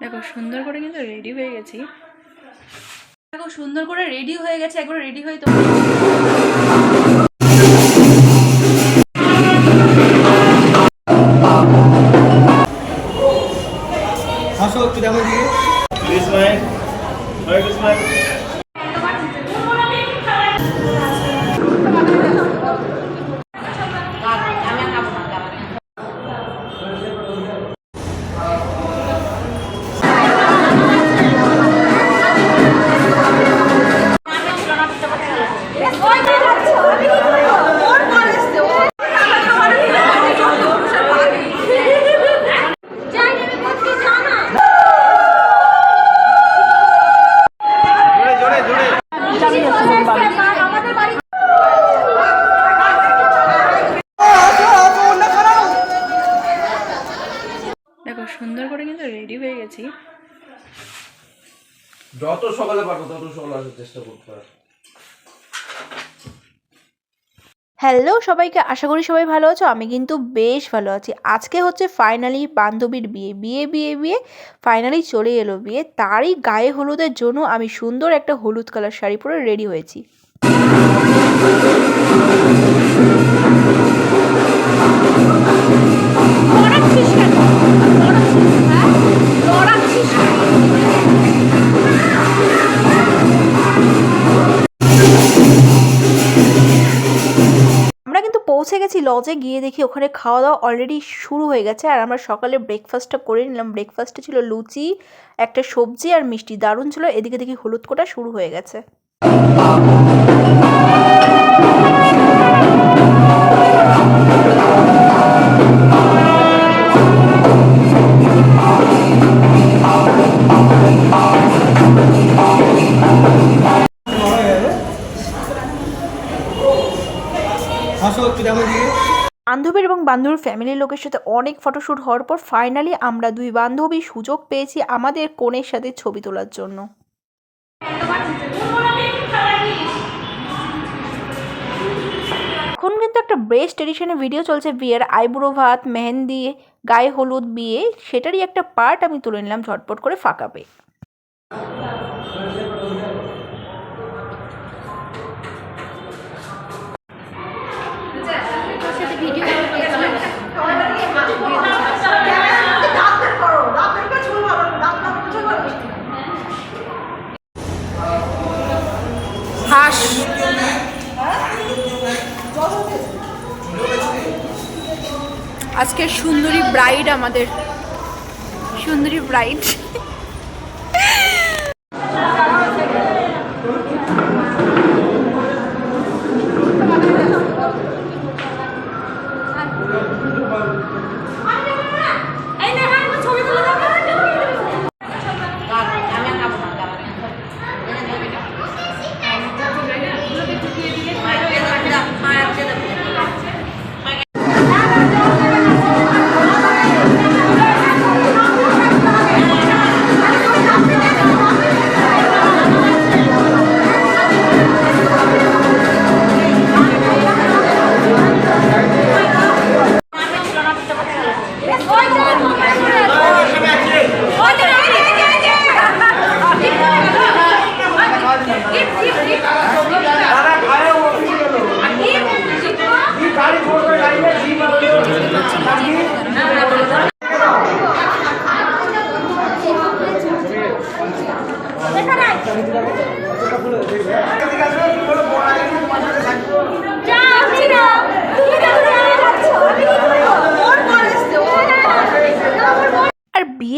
দেখো, সুন্দর করে কিন্তু রেডি হয়ে গেছি। দেখো, সুন্দর করে রেডি হয়ে গেছে, একবার রেডি হয়ে তোমার গেছি যত সকালে পারব তত সকালে আসার চেষ্টা করতে হবে হ্যালো সবাইকে আশা করি সবাই ভালো আছো। আমি কিন্তু বেশ ভালো আছি। আজকে হচ্ছে ফাইনালি বান্ধবীর বিয়ে। বিয়ে বিয়ে বিয়ে ফাইনালি চলে এলো বিয়ে। তারই গায়ে হলুদের জন্য আমি সুন্দর একটা হলুদ কালার শাড়ি পরে রেডি হয়েছি। গেছি, লজে গিয়ে দেখি ওখানে খাওয়া দাওয়া অলরেডি শুরু হয়ে গেছে। আর আমরা সকালে ব্রেকফাস্টটা করে নিলাম। ব্রেকফাস্টে ছিল লুচি, একটা সবজি আর মিষ্টি। দারুণ ছিল। এদিকে দেখি হলুদ কোটা শুরু হয়ে গেছে। বান্ধবীর এবং বান্ধবীর ফ্যামিলির লোকের সাথে অনেক ফটোশ্যুট হওয়ার পর ফাইনালি আমরা দুই বান্ধবী সুযোগ পেয়েছি আমাদের কনের সাথে ছবি তোলার জন্য। এখন কিন্তু একটা বেস্ট এডিশনে ভিডিও চলছে বিয়ের। আইব্রো ভাত, মেহেন্দি, গায়ে হলুদ, বিয়ে, সেটারই একটা পার্ট আমি তুলে নিলাম ঝটপট করে ফাঁকা পেয়ে। হাস। আজকের সুন্দরী ব্রাইড আমাদের। সুন্দরী ব্রাইড আর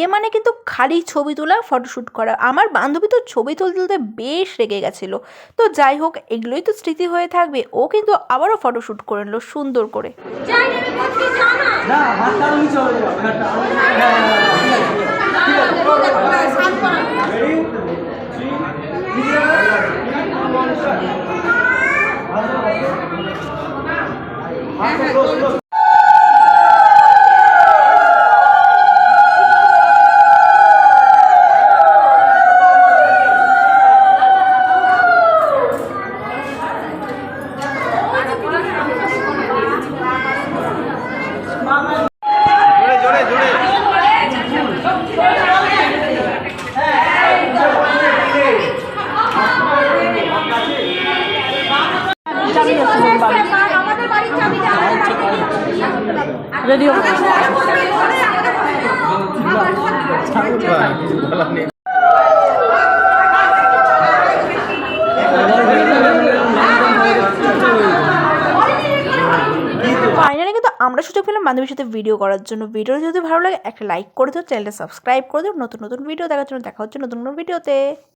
বিয়ে মানে কিন্তু খালি ছবি তোলা ফটোশ্যুট করা। আমার বান্ধবী তো ছবি তুলতে তুলতে বেশ রেগে গেছিল। তো যাই হোক এগুলোই তো স্মৃতি হয়ে থাকবে। ও কিন্তু আবারও ফটোশ্যুট করে নিল সুন্দর করে। না আমরা সুযোগ পেলাম বান্ধবীর সাথে ভিডিও করার জন্য। ভিডিও যদি ভালো লাগে, একটা লাইক করে দিও চ্যানেলটা সাবস্ক্রাইব করে দিও। নতুন নতুন ভিডিও দেখার জন্য দেখা হচ্ছে নতুন নতুন ভিডিওতে